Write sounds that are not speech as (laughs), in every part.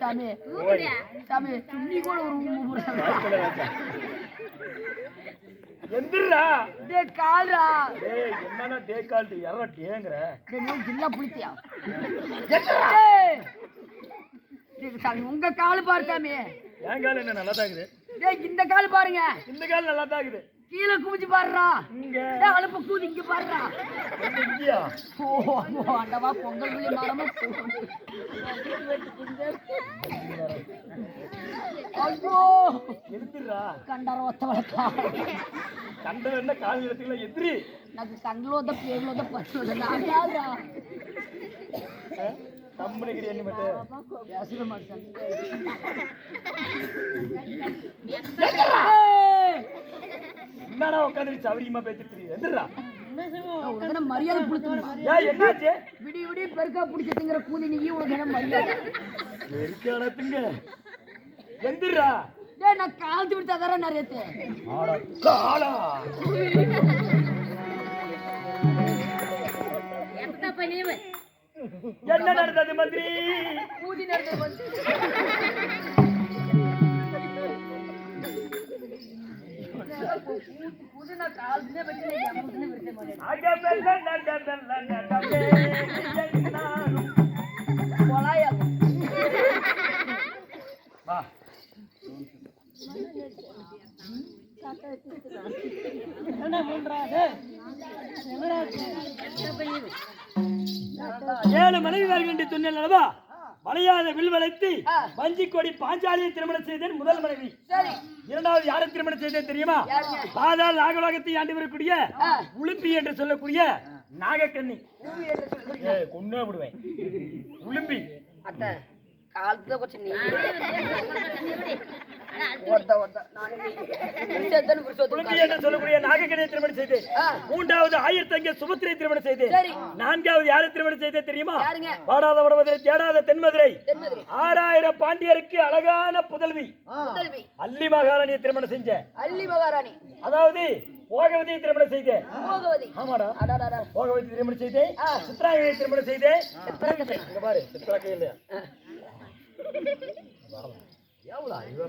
சாமி. சாமி துணி கூட ஒரு வச்சா. எந்திரா. டேய் கால்ரா. டேய் என்னன்னா டே கால்ட்டு எற டேங்கற? டேய் நீ ஜில்லா புளித்தியா? டேய். டேய் சாமி உங்க கால் பாரு சாமி. என் கால் என்ன நல்லா தான் இருக்குது டேய் இந்த கால் பாருங்க. இந்த கால் நல்லா தான் இருக்குது கீழே குவிஞ்சு பாடுறா. அழுப்ப கூதி இங்க பாடுறா. ஆண்டவா பொங்கல் புள்ளி மரமா ஐயோ எடுத்துடுறா. கண்டார ஒத்த வளர்க்கா கண்டது என்ன கால் எடுத்துக்கல எதிரி. எனக்கு கண்ணிலோத பேர்லோத பச்சோத நான் யாரா என்ன மட்டும் பேசுற மாட்டேன் என்னடா உட்காந்து சவரியமா பேசிட்டு உனக்கு மரியாதை என்னாச்சு? விடி விடி பெருக்கா பிடிச்சதுங்கிற கூலி நீ உனக்கு என்ன மரியாதை? எந்திரா டேய் நான் காலத்து விட்டு தர நிறைய ஆடா காலா என்ன நடந்தது மந்திரி? நடந்தது ஏழு மனைவிமார்கள் என்று சொன்னேன் அல்லவா? வளையாத வில் வளைத்து. வஞ்சி கொடி பாஞ்சாலியை திருமணம் செய்தேன் முதல் மனைவி. இரண்டாவது யாரை திருமணம் செய்தேன் தெரியுமா? பாதாள் நாகலோகத்தை ஆண்டு வரக்கூடிய. உளுப்பி என்று சொல்லக்கூடிய நாகக்கண்ணி. கொன்னே விடுவேன். உளும்பி அத்தை காலத்துல கொஞ்சம் சொல்லக்கூடிய நாகக்கண்ணியை திருமணம் செய்தேன் ஆ. மூன்றாவது ஆயிரத்தங்க சுபத்திரை திருமணம் செய்தேன் சரி. நான்காவது யாரை திருமணம் செய்தேன் தெரியுமா? வாடாத வடமதுரை தேடாத தென்மதுரை. ஆறாயிரம் பாண்டியருக்கு அழகான புதல்வி. அல்லி மகாராணியை திருமணம் செஞ்சேன் அள்ளி மகாராணி. அதாவது போகவதியை திருமணம் செய்தேன் ஆமாடா. போகவதி திருமணம் செய்தேன். சித்ராங்கியை திருமணம் செய்தேன் பாரு எவ்வளோ இவ்வளோ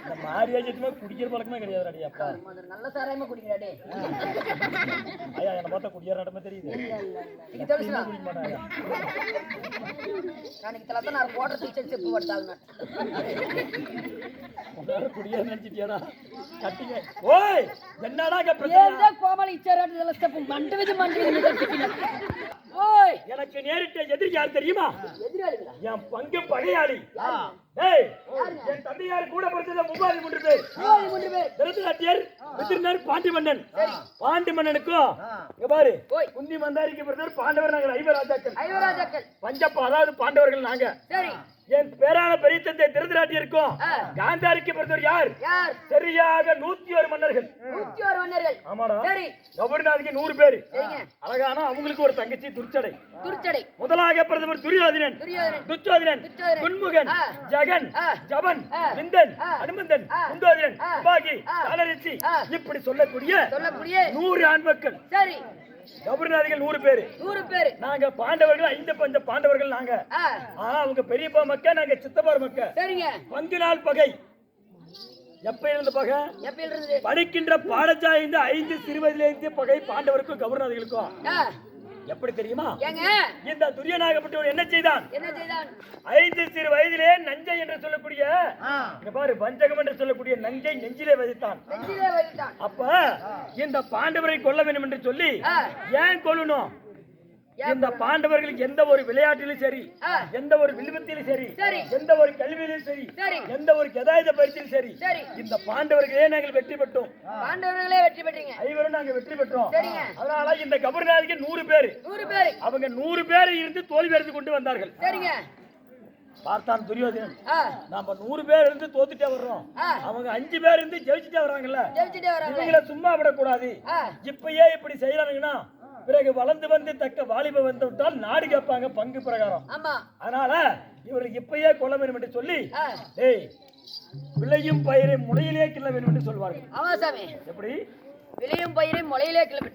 இந்த மாரியாஜத்துமே குடிக்கிற கிடையாது அடி நல்ல சாராயமா குடிக்கிறாடே என்ன பார்த்தா குடிக்கிற நடமே தெரியுது நீங்க தெளிச்சா குடிக்க நான். இத்தலத்த நான் போட்டர் டீச்சர் செப்பு ஓய் என்னடா பிரச்சனை? கோமலை சேராட்டு தலஸ்தப்பு மண்டவிது மண்டவிது மிதட்டிக்கினேன் ஓய். எனக்கு நேரிட்ட எதிரி தெரியுமா? என் பங்கு பகையாளி. ஏய் என் தந்தையார் கூட பிறந்தது மூவாதி மூன்று பேர் மூவாதி மூன்று பேர் திருத்தராட்டியர் வித்திருந்தார் பாண்டிமன்னன். பாண்டிமன்னனுக்கும் குந்தி மந்தாரிக்கு பிறந்தவர் பாண்டவர் நாங்கள் ஐவராஜாக்கள். ஐவராஜாக்கள். பஞ்சப்பா அதாவது பாண்டவர்கள் நாங்க. சரி. என் பேரான பெரிய தந்தை திருதிராட்டி இருக்கும் காந்தாரிக்கு பிறந்தவர் யார்? சரியாக நூத்தி ஒரு மன்னர்கள். நூத்தி ஒரு மன்னர்கள். ஆமாடா. சரி. கபடிநாதிக்கு நூறு பேர். அழகானா அவங்களுக்கு ஒரு தங்கச்சி துர்ச்சடை. துர்ச்சடை. முதலாக பிரதமர் துரியோதனன். துரியோதனன். துன்முகன். ஜெகன். ஜபன். விந்தன். அனுமந்தன். குந்தோதனன் துபாகி தலரிச்சி இப்படி சொல்லக்கூடிய சொல்லக்கூடிய நூறு ஆண் மக்கள் சரி. கபடிநாதிகள் நூறு பேரு. நூறு பேரு. நாங்க பாண்டவர்கள் ஐந்து பஞ்ச பாண்டவர்கள் நாங்க. ஆனா அவங்க பெரியப்பா மக்க நாங்க சித்தப்பார் மக்க. சரிங்க. பங்கு நாள் பகை. எப்ப இருந்த பகை? எப்ப இருந்தது படிக்கின்ற பாடச்சாய் இந்த ஐந்து சிறுவதிலிருந்து பகை பாண்டவருக்கும் கபடிநாதிகளுக்கும் எப்படி தெரியுமா? இந்த துரியனாகப்பட்டவர் என்ன செய்தான்? என்ன செய்தான்? ஐந்து சிறு வயதிலே நஞ்சை என்று சொல்லக்கூடிய பாரு வஞ்சகம் என்று சொல்லக்கூடிய நஞ்சை நெஞ்சிலே வதித்தான். அப்ப இந்த பாண்டவரை கொல்ல வேண்டும் என்று சொல்லி. ஏன் கொல்லணும்? இந்த பாண்டவர்களுக்கு எந்த ஒரு விளையாட்டிலும் சரி. எந்த ஒரு வில்வத்திலும் சரி சரி. எந்த ஒரு கல்வியிலும் சரி எந்த ஒரு கதாயுத பயிற்சியிலும் சரி இந்த பாண்டவர்களே நாங்கள் வெற்றி பெற்றோம். பாண்டவர்களே வெற்றி பெற்றீங்க. ஐவரும் நாங்க வெற்றி பெற்றோம். அதனால இந்த கபர்நாதிக்கு நூறு பேரு. நூறு பேரு. அவங்க நூறு பேர் இருந்து தோல்வி அடைந்து கொண்டு வந்தார்கள். சரிங்க. பார்த்தான் துரியோதனன். ஆ. நாம நூறு பேர் இருந்து தோத்துட்டே வர்றோம். அவங்க அஞ்சு பேர் இருந்து ஜெயிச்சுட்டே வர்றாங்கல்ல இவங்கள சும்மா விடக்கூடாது. இப்பயே இப்படி செய்யறாங்கன்னா பிறகு வளர்ந்து வந்து தக்க வாலிப வந்து விட்டால் நாடு கேட்பாங்க பங்கு பிரகாரம். அதனால இவரை இப்பயே கொல்ல வேண்டும் என்று சொல்லி டேய் விளையும் பயிரை முனையிலே கிள்ள வேண்டும் என்று சொல்வார்கள். ஆமா சாமி. எப்படி? விளையும் பயிரை முளையிலே கிளம்பி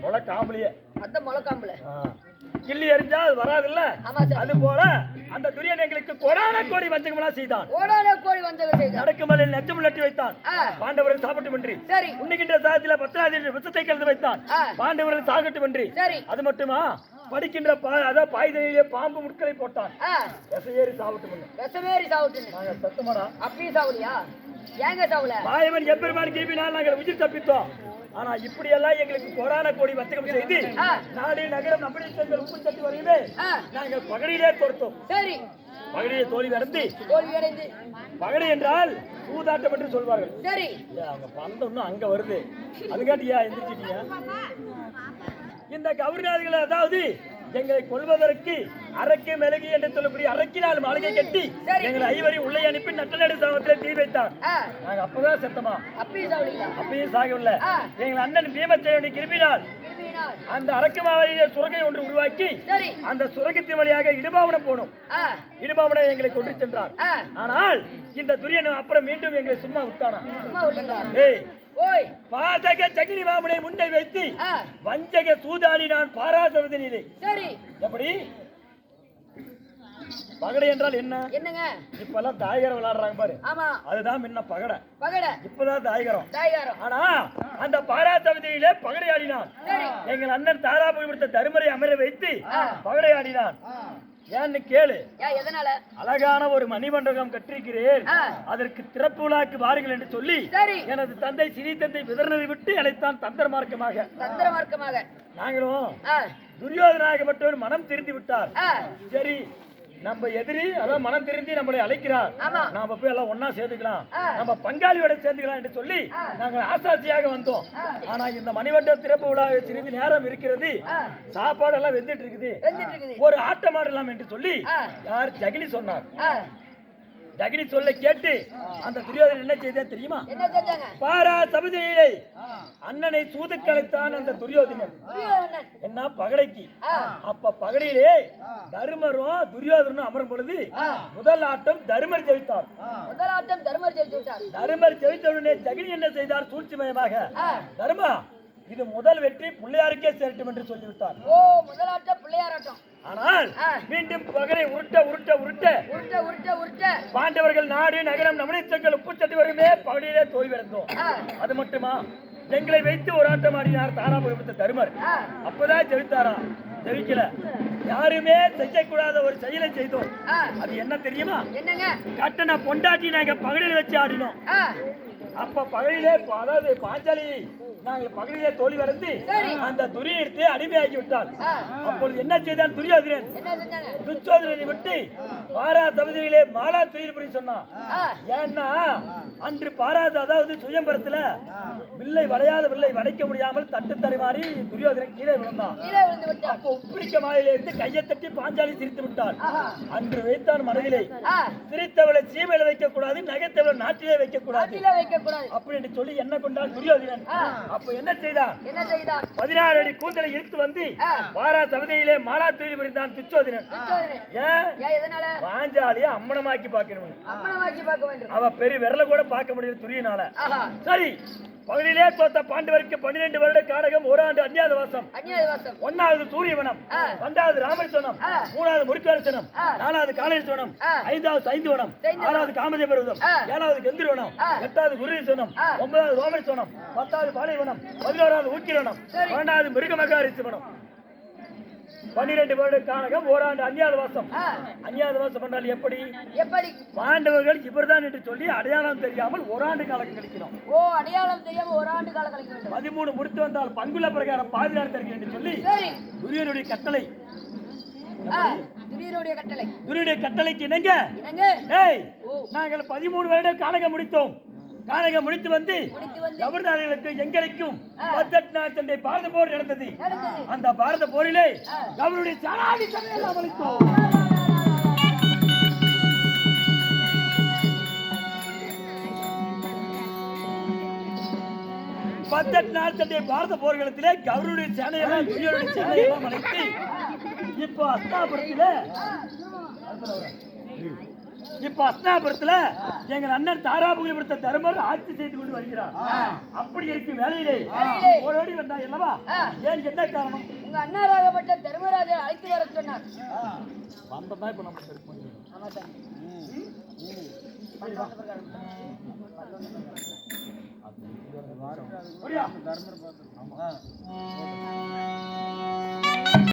முளை காம்பளியே அந்த முளைக்காம்புல. ஆ. கிள்ளி எறிஞ்சா அது வராதுல்ல? அது போல அந்த துரியன் எங்களுக்கு கொடான கோடி வஞ்சகமெல்லாம் செய்தான். ஓடான கோழி வந்தவர் செய்தார் நடக்குமலில் நெச்சம் நட்டி வைத்தான். பாண்டவர்கள் சாப்பிட்டுமின்றி சரி. உண்ணுகின்ற சாதத்தில பத்திராதில் விஷத்தை கலந்து வைத்தான். பாண்டவர்கள் சாகட்டுமின்றி சரி. அது மட்டுமா? படிக்கின்ற பா அதான் பாய்தலிலே பாம்பு முட்களை போட்டான். எசையேறி சாப்பிட்டு சாவுட்டுன்னு நாங்க சத்தமாடா. அப்படியும் சாவுலியா ஏங்க சாவுல? மாயவன் எம்பெருமான் கிருப்பினால் நாங்கள் உயிர் தப்பித்தோம். ஆனா இப்படி எல்லாம் எங்களுக்கு கொரோனா கோடி வர்த்தகம் செய்து. நாடு நகரம் நம்முடைய செங்கல் உப்பு சட்டி வரையுமே நாங்கள் பகடியிலே தோர்த்தோம் சரி. பகடியை தோல்வி அடைந்து தோல்வி அடைந்து. பகடை என்றால் சூதாட்டம் என்று சொல்வார்கள். சரி. அவங்க பந்தம் இன்னும் அங்க வருது. அதுக்காட்டியா எந்திரிச்சிட்டீங்க? (laughs) இந்த கௌரிநாதிகளை அதாவது எங்களை கொள்வதற்கு அரக்கு மிளகு என்று சொல்லக்கூடிய அரக்கினால் மாளிகை கட்டி. எங்களை ஐவரை உள்ளே அனுப்பி நட்டநடு சாமத்தில் தீ வைத்தார். நாங்க அப்பதான் செத்தமா? அப்பயும் சாகவில்லை. எங்கள் அண்ணன் பீமச்சேவனை கிருப்பினார் அந்த அரக்கமாவையிலே சுரங்கை ஒன்று உருவாக்கி அந்த சுரங்கத்தின் வழியாக இடுபாவனம் போனோம். இடுபாவனம் எங்களை கொண்டு சென்றார். ஆனால் இந்த துரியன் அப்புறம் மீண்டும் எங்களை சும்மா விட்டானா? ஏய். ஓய். பாதக சகினி மாமனை முன்னை வைத்து வஞ்சக சூதாடி நான் பாராசவதனிலே. சரி. எப்படி? பகடை என்றால் என்ன? என்னங்க? இப்பெல்லாம் தாயகரம் விளையாடுறாங்க பாரு. ஆமா. அதுதான் முன்ன பகடை. பகட. இப்பதான் தாயகரம். தாய்காரம். ஆனா அந்த பாராசவதியிலே பகடை ஆடினான். சரி. எங்கள் அண்ணன் தாராபுரி கொடுத்த தருமரை அமர வைத்து. பகடை ஆடினான். ஏன்னு கேளு. அழகான ஒரு மணிமண்டபம் கட்டிருக்கிறேன். அதற்கு திறப்பு விழாக்கு வாருங்கள் என்று சொல்லி எனது தந்தை சிறி தந்தை விதர்ணரை விட்டு அழைத்தான் தந்திர மார்க்கமாக. தந்திர மார்க்கமாக. நாங்களும் ஆ. துரியோதனாகப்பட்டவர் மனம் திருந்தி விட்டார். சரி நம்ம எதிரி அதான் மனம் திருந்தி நம்மளை அழைக்கிறார். நாம போய் எல்லாம் ஒண்ணா சேர்ந்துக்கலாம். நம்ம பங்காளியோட சேர்ந்துக்கலாம் என்று சொல்லி. நாங்கள் ஆசாசியாக வந்தோம். ஆனா இந்த மணிவண்ட திறப்பு விழா சிறிது நேரம் இருக்கிறது. சாப்பாடு எல்லாம் வெந்துட்டு இருக்குது. ஒரு ஆட்டம் ஆடலாம் என்று சொல்லி. யார் ஜகினி சொன்னார். ஜகினி சொல்ல கேட்டு அந்த துரியோதனன் என்ன செய்தான் தெரியுமா? பாரா சபதியிலே அண்ணனை சூதுக்கு அழைத்தான் அந்த துரியோதனன். என்ன பகடைக்கு? அப்ப பகடையிலே தருமரும் துரியோதனும் அமரும் பொழுது. முதல் ஆட்டம் தருமர் ஜெயித்தார். தர்மர் விட்டார் தருமர் ஜெயித்தவுடனே ஜெகினி என்ன செய்தார்? சூழ்ச்சிமயமாக. தர்மா இது முதல் வெற்றி பிள்ளையாருக்கே சேரட்டும் என்று சொல்லிவிட்டார். ஓ முதலாட்டம் பிள்ளையாராட்டம் ஆனால். மீண்டும் பகடை உருட்ட உருட்ட உருட்ட உருட்ட உருட்ட உருட்ட. பாண்டவர்கள் நாடு நகரம் நவனித்தங்கள் உப்புச்சட்டி வருமே பகுதியிலே ஆ. அது மட்டுமா? எங்களை வைத்து ஒரு ஆட்டம் ஆடினார் தாராபுரத்த தருமர். ஆ. அப்பதான் ஜெயித்தாரா? ஜெயிக்கல. யாருமே செய்யக்கூடாத ஒரு செயலை செய்தோம். அது என்ன தெரியுமா? என்னங்க? கட்டண பொண்டாட்டி நாங்க பகலில் வச்சு ஆடினோம். அப்ப பகலிலே அதாவது பாஞ்சாலி நாங்கள் பகலிலே அடைந்து சரி. அந்த துரியத்தை அடிமையாக்கி விட்டான் ஆ. அப்பொழுது என்ன செய்தான் துரியோதனன்? செஞ்சாங்க? துச்சோதனனை விட்டு பாரா தகுதியிலே மாலா துரியபடி சொன்னான். ஏன்னா அன்று பாராத அதாவது சுயம்பரத்துல வில்லை வளையாத வில்லை வளைக்க முடியாமல் தட்டு தடுமாறி துரியோதனன் கீழே விழுந்தான். அப்போ உப்பிரிக்க மாயிலிருந்து கையை தட்டி பாஞ்சாலி சிரித்து விட்டான். அன்று வைத்தான் மனதிலே சிரித்தவளை சீமையில வைக்க கூடாது நகைத்தவளை நாட்டிலே வைக்க கூடாது அப்படி என்று சொல்லி என்ன கொண்டான் துரியோதனன்? ஆ. அப்ப என்ன செய்தான்? என்ன செய்தான்? பதினாறு அடி கூந்தலை இழுத்து வந்து பாரா சபதையிலே மாலா தூரி புரிந்தான் துச்சோதனன் பாஞ்சாலியை அம்மனமாக்கி பார்க்கணும் அவ பெரிய விரல கூட பார்க்க முடியல துரியனால. சரி பகுதியிலே தோத்த பாண்டவருக்கு பன்னிரெண்டு வருட காடகம் ஓராண்டு அந்நியாத வாசம் அந்நியாய வாசம் ஒன்னாவது சூரியவனம். ரெண்டாவது ராமேஸ்வரம். மூணாவது முருக்கரசனம். நாலாவது காளேஸ்வரம் ஆ. ஐந்தாவது சைந்துவனம். ஆறாவது காமதேபருவம் ஆ. ஏழாவது கெந்திரவனம். எட்டாவது ஆ. ஒன்பதாவது ரோமேஸ்வரம் பத்தாவது பாலைவனம் பதினோராவது ஊக்கிரவனம். பன்னெண்டாவது மிருகமகாரிசவனம் பன்னிரெண்டு வருட காணகம் ஓராண்டு வாசம் ஆ. அந்நியாத வாசம் பண்ணால் எப்படி? எப்படி? பாண்டவர்கள் இவர்தான் என்று சொல்லி அடையாளம் தெரியாமல் ஓராண்டு காலம் கழிக்கணும் ஓ அடையாளம் தெரியாம ஒரு ஆண்டு காலம் கழிக்க வேண்டும். பதிமூணு முடித்து வந்தால் பங்குல பிரகாரம் பாதினார் தருகிறேன் என்று சொல்லி துரியனுடைய கட்டளை. திடீருடைய கட்டளை. துரியனுடைய கட்டளைக்கு இணங்க. நாங்கள் பதிமூணு வருட காலகம் முடித்தோம். காலகம் முடித்து வந்து கவர்னார்களுக்கு எங்களுக்கும் சண்டை பாரத போர் நடந்தது. அந்த பாரத போரிலே ஆ. அவருடைய சனாதி சண்டையெல்லாம் அளித்தோம் பதினெட்டு நாள் சண்டை பாரத போர்க்களத்திலே கவருடைய சேனையெல்லாம் துரியனுடைய சேனையெல்லாம் அழைத்து இப்போ அஸ்தாபுரத்திலே இப்ப அஸ்தாபுரத்துல எங்கள் அண்ணன் தாராபுரிபுரத்தை தர்மர் ஆட்சி செய்து கொண்டு வருகிறார். அப்படி இருக்கும் வேலையிலே. வேலையிலே. ஓடோடி வந்தா அல்லவா? ஆ. ஏன் என்ன காரணம்? உங்க அண்ணாராகப்பட்ட தர்மராஜை அழைத்து வர சொன்னார். வந்ததான் இப்ப நம்ம. ஆமா சாமி. ஓடியா?